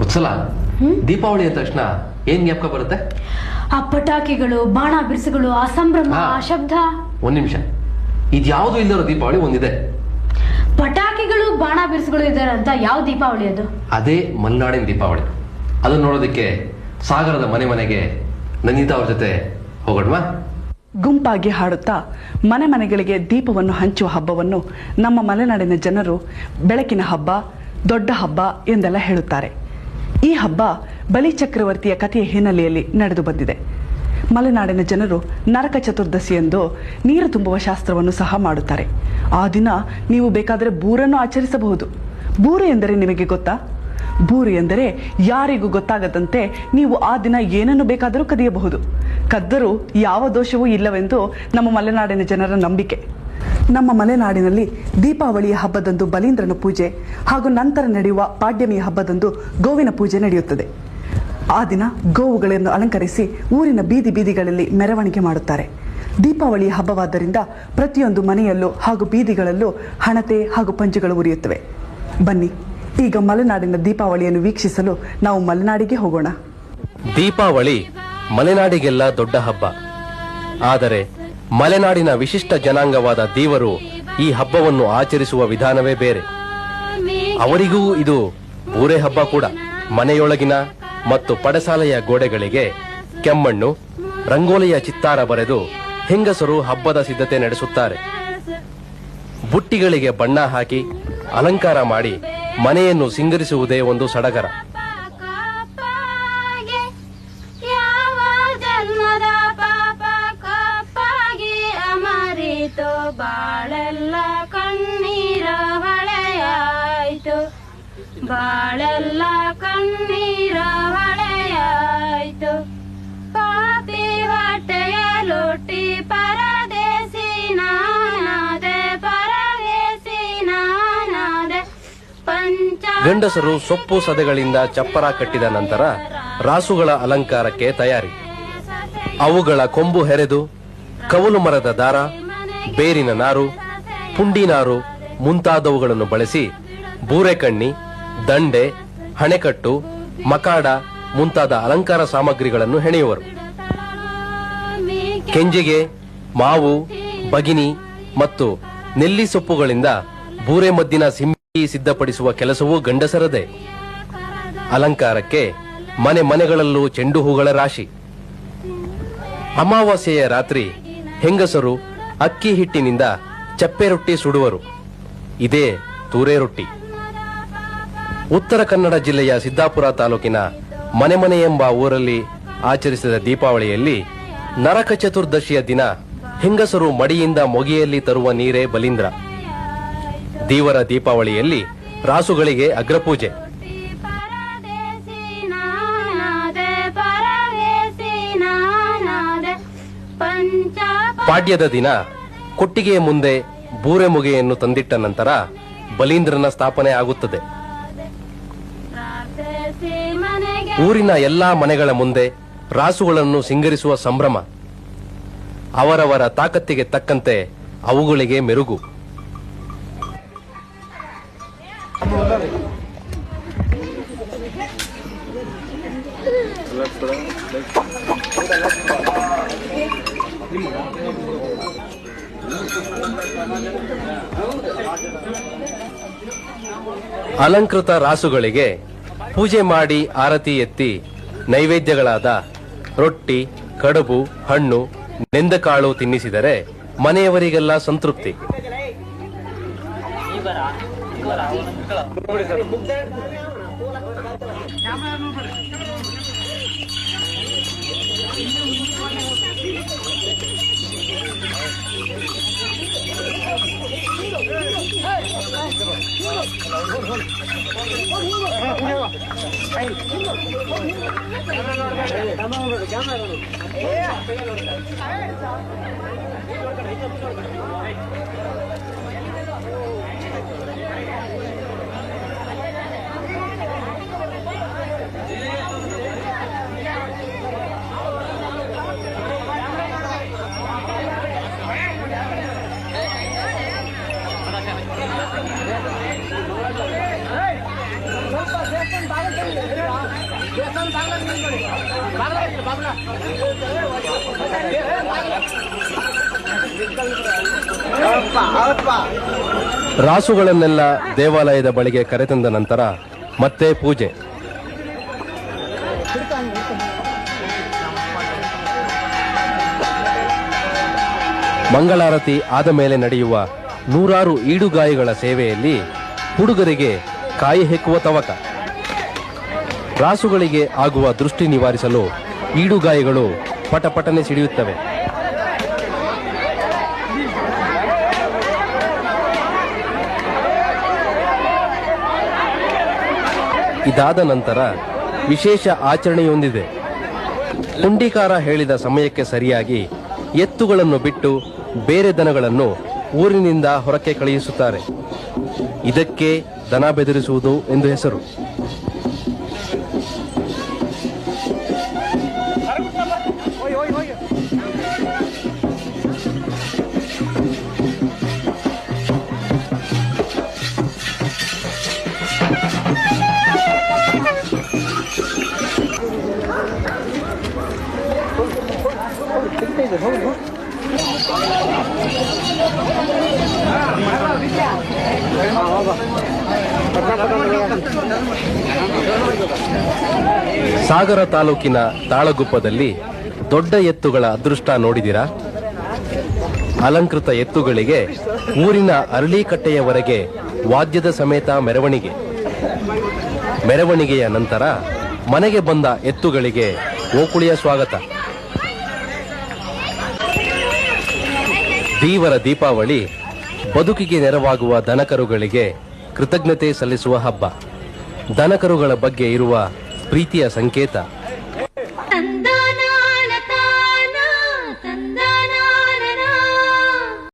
ಉತ್ಸಲ ದೀಪಾವಳಿ ಅಂದ ತಕ್ಷಣ ಏನ್ ಜ್ಞಾಪಕ ಬರುತ್ತೆ? ಆ ಪಟಾಕಿಗಳು ಬಾಣ ಬಿರುಸುಗಳು ಆ ಸಂಭ್ರಮ ಆ ಶಬ್ದ. ಒಂದ್ ನಿಮಿಷ. ಇದ್ಯಾವುದು ಇಲ್ಲರೋ ದೀಪಾವಳಿ ಒಂದಿದೆ. ಪಟಾಕಿಗಳು ಬಾಣ ಬಿರುಸುಗಳು ಇದಾರೆ ಅಂತ ಯಾವ ದೀಪಾವಳಿ ಅದು? ಅದೇ ಮಲ್ನಾಡಿನ ದೀಪಾವಳಿ. ಅದನ್ನ ನೋಡೋದಕ್ಕೆ ಸಾಗರದ ಮನೆ ಮನೆಗೆ ನಂದಿತಾ ಅವ್ರ ಜೊತೆ ಹೋಗೋಣವಾ? ಗುಂಪಾಗಿ ಹಾಡುತ್ತಾ ಮನೆ ಮನೆಗಳಿಗೆ ದೀಪವನ್ನು ಹಂಚುವ ಹಬ್ಬವನ್ನು ನಮ್ಮ ಮಲೆನಾಡಿನ ಜನರು ಬೆಳಕಿನ ಹಬ್ಬ, ದೊಡ್ಡ ಹಬ್ಬ ಎಂದೆಲ್ಲ ಹೇಳುತ್ತಾರೆ. ಈ ಹಬ್ಬ ಬಲಿ ಚಕ್ರವರ್ತಿಯ ಕಥೆಯ ಹಿನ್ನೆಲೆಯಲ್ಲಿ ನಡೆದು ಬಂದಿದೆ. ಮಲೆನಾಡಿನ ಜನರು ನರಕ ಚತುರ್ದಶಿ ಎಂದು ನೀರು ತುಂಬುವ ಶಾಸ್ತ್ರವನ್ನು ಸಹ ಮಾಡುತ್ತಾರೆ. ಆ ದಿನ ನೀವು ಬೇಕಾದರೆ ಬೂರನ್ನು ಆಚರಿಸಬಹುದು. ಬೂರು ಎಂದರೆ ನಿಮಗೆ ಗೊತ್ತಾ? ಬೂರು ಎಂದರೆ ಯಾರಿಗೂ ಗೊತ್ತಾಗದಂತೆ ನೀವು ಆ ದಿನ ಏನನ್ನು ಬೇಕಾದರೂ ಕದಿಯಬಹುದು. ಕದ್ದರೂ ಯಾವ ದೋಷವೂ ಇಲ್ಲವೆಂದು ನಮ್ಮ ಮಲೆನಾಡಿನ ಜನರ ನಂಬಿಕೆ. ನಮ್ಮ ಮಲೆನಾಡಿನಲ್ಲಿ ದೀಪಾವಳಿಯ ಹಬ್ಬದಂದು ಬಲೀಂದ್ರನ ಪೂಜೆ ಹಾಗೂ ನಂತರ ನಡೆಯುವ ಪಾಡ್ಯಮಿಯ ಹಬ್ಬದಂದು ಗೋವಿನ ಪೂಜೆ ನಡೆಯುತ್ತದೆ. ಆ ದಿನ ಗೋವುಗಳನ್ನು ಅಲಂಕರಿಸಿ ಊರಿನ ಬೀದಿ ಬೀದಿಗಳಲ್ಲಿ ಮೆರವಣಿಗೆ ಮಾಡುತ್ತಾರೆ. ದೀಪಾವಳಿಯ ಹಬ್ಬವಾದ್ದರಿಂದ ಪ್ರತಿಯೊಂದು ಮನೆಯಲ್ಲೂ ಹಾಗೂ ಬೀದಿಗಳಲ್ಲೂ ಹಣತೆ ಹಾಗೂ ಪಂಚುಗಳು ಉರಿಯುತ್ತವೆ. ಬನ್ನಿ. ಈಗ ಮಲೆನಾಡಿನ ದೀಪಾವಳಿಯನ್ನು ವೀಕ್ಷಿಸಲು ನಾವು ಮಲೆನಾಡಿಗೆ ಹೋಗೋಣ. ದೀಪಾವಳಿ ಮಲೆನಾಡಿಗೆಲ್ಲ ದೊಡ್ಡ ಹಬ್ಬ. ಆದರೆ ಮಲೆನಾಡಿನ ವಿಶಿಷ್ಟ ಜನಾಂಗವಾದ ದೀವರು ಈ ಹಬ್ಬವನ್ನು ಆಚರಿಸುವ ವಿಧಾನವೇ ಬೇರೆ. ಅವರಿಗೂ ಇದು ಊರೇ ಹಬ್ಬ ಕೂಡ. ಮನೆಯೊಳಗಿನ ಮತ್ತು ಪಡಸಾಲೆಯ ಗೋಡೆಗಳಿಗೆ ಕೆಮ್ಮಣ್ಣು, ರಂಗೋಲಿಯ ಚಿತ್ತಾರ ಬರೆದು ಹೆಂಗಸರು ಹಬ್ಬದ ಸಿದ್ಧತೆ ನಡೆಸುತ್ತಾರೆ. ಬುಟ್ಟಿಗಳಿಗೆ ಬಣ್ಣ ಹಾಕಿ ಅಲಂಕಾರ ಮಾಡಿ ಮನೆಯನ್ನು ಸಿಂಗರಿಸುವುದೇ ಒಂದು ಸಡಗರ. ಬಾಳೆಲ್ಲ ಕಣ್ಣೀರ ಹೊಳೆಯಾಯ್ತು. ಬಾಳೆಲ್ಲ ಕಣ್ಣೀರ ಗಂಡಸರು ಸೊಪ್ಪು ಸದೆಗಳಿಂದ ಚಪ್ಪರ ಕಟ್ಟಿದ ನಂತರ ರಾಸುಗಳ ಅಲಂಕಾರಕ್ಕೆ ತಯಾರಿ. ಅವುಗಳ ಕೊಂಬು ಹೆರೆದು, ಕವಲು ಮರದ ದಾರ, ಬೇರಿನ ನಾರು, ಪುಂಡಿ ನಾರು ಮುಂತಾದವುಗಳನ್ನು ಬಳಸಿ ಬೂರೆಕಣ್ಣಿ, ದಂಡೆ, ಹಣೆಕಟ್ಟು, ಮಕಾಡ ಮುಂತಾದ ಅಲಂಕಾರ ಸಾಮಗ್ರಿಗಳನ್ನು ಹೆಣೆಯುವರು. ಕೆಂಜಿಗೆ, ಮಾವು, ಬಗಿನಿ ಮತ್ತು ನೆಲ್ಲಿ ಸೊಪ್ಪುಗಳಿಂದ ಬೂರೆ ಮದ್ದಿನ ಸಿಂಬಿ ಸಿದ್ಧಪಡಿಸುವ ಕೆಲಸವೂ ಗಂಡಸರದೇ. ಅಲಂಕಾರಕ್ಕೆ ಮನೆ ಮನೆಗಳಲ್ಲೂ ಚೆಂಡು ಹೂಗಳ ರಾಶಿ. ಅಮಾವಾಸ್ಯೆಯ ರಾತ್ರಿ ಹೆಂಗಸರು ಅಕ್ಕಿ ಹಿಟ್ಟಿನಿಂದ ಚಪ್ಪೆ ರೊಟ್ಟಿ ಸುಡುವರು. ಇದೇ ತೂರೆ ರೊಟ್ಟಿ. ಉತ್ತರ ಕನ್ನಡ ಜಿಲ್ಲೆಯ ಸಿದ್ದಾಪುರ ತಾಲೂಕಿನ ಮನೆ ಮನೆ ಎಂಬ ಊರಲ್ಲಿ ಆಚರಿಸಿದ ದೀಪಾವಳಿಯಲ್ಲಿ ನರಕ ಚತುರ್ದಶಿಯ ದಿನ ಹೆಂಗಸರು ಮಡಿಯಿಂದ ಮೊಗೆಯಲ್ಲಿ ತರುವ ನೀರೇ ಬಲೀಂದ್ರ. ದೇವರ ದೀಪಾವಳಿಯಲ್ಲಿ ರಾಸುಗಳಿಗೆ ಅಗ್ರಪೂಜೆ. ಪಾಡ್ಯದ ದಿನ ಕೊಟ್ಟಿಗೆಯ ಮುಂದೆ ಬೂರೆ ಮುಗೆಯನ್ನು ತಂದಿಟ್ಟ ನಂತರ ಬಲೀಂದ್ರನ ಸ್ಥಾಪನೆ ಆಗುತ್ತದೆ. ಊರಿನ ಎಲ್ಲಾ ಮನೆಗಳ ಮುಂದೆ ರಾಸುಗಳನ್ನು ಸಿಂಗರಿಸುವ ಸಂಭ್ರಮ. ಅವರವರ ತಾಕತ್ತಿಗೆ ತಕ್ಕಂತೆ ಅವುಗಳಿಗೆ ಮೆರುಗು. ಅಲಂಕೃತ ರಾಸುಗಳಿಗೆ ಪೂಜೆ ಮಾಡಿ ಆರತಿ ಎತ್ತಿ ನೈವೇದ್ಯಗಳಾದ ರೊಟ್ಟಿ ಕಡುಬು ಹಣ್ಣು ನೆಂದಕಾಳು ತಿನ್ನಿಸಿದರೆ ಮನೆಯವರಿಗೆಲ್ಲ ಸಂತೃಪ್ತಿ. Hey! ರಾಸುಗಳನ್ನೆಲ್ಲ ದೇವಾಲಯದ ಬಳಿಗೆ ಕರೆತಂದ ನಂತರ ಮತ್ತೆ ಪೂಜೆ. ಮಂಗಳಾರತಿ ಆದ ಮೇಲೆ ನಡೆಯುವ ನೂರಾರು ಈಡುಗಾಯಿಗಳ ಸೇವೆಯಲ್ಲಿ ಹುಡುಗರಿಗೆ ಕಾಯಿ ಹೆಕ್ಕುವ ತವಕ. ರಾಸುಗಳಿಗೆ ಆಗುವ ದೃಷ್ಟಿ ನಿವಾರಿಸಲು ಈಡುಗಾಯಿಗಳು ಪಟಪಟನೆ ಸಿಡಿಯುತ್ತವೆ. ಇದಾದ ನಂತರ ವಿಶೇಷ ಆಚರಣೆಯೊಂದಿದೆ. ಕುಂಡಿಕಾರ ಹೇಳಿದ ಸಮಯಕ್ಕೆ ಸರಿಯಾಗಿ ಎತ್ತುಗಳನ್ನು ಬಿಟ್ಟು ಬೇರೆ ದನಗಳನ್ನು ಊರಿನಿಂದ ಹೊರಕ್ಕೆ ಕಳುಹಿಸುತ್ತಾರೆ. ಇದಕ್ಕೆ ದನ ಬೆದರಿಸುವುದು ಎಂದು ಹೆಸರು. ಸಾಗರ ತಾಲೂಕಿನ ತಾಳಗುಪ್ಪದಲ್ಲಿ ದೊಡ್ಡ ಎತ್ತುಗಳ ಅದೃಷ್ಟ ನೋಡಿದಿರಾ? ಅಲಂಕೃತ ಎತ್ತುಗಳಿಗೆ ಊರಿನ ಅರಳಿಕಟ್ಟೆಯವರೆಗೆ ವಾದ್ಯದ ಸಮೇತ ಮೆರವಣಿಗೆ. ಮೆರವಣಿಗೆಯ ನಂತರ ಮನೆಗೆ ಬಂದ ಎತ್ತುಗಳಿಗೆ ಓಕುಳಿಯ ಸ್ವಾಗತ. ದೀವರ ದೀಪಾವಳಿ ಬದುಕಿಗೆ ನೆರವಾಗುವ ದನಕರುಗಳಿಗೆ ಕೃತಜ್ಞತೆ ಸಲ್ಲಿಸುವ ಹಬ್ಬ. ದನಕರುಗಳ ಬಗ್ಗೆ ಇರುವ ಪ್ರೀತಿಯ ಸಂಕೇತ.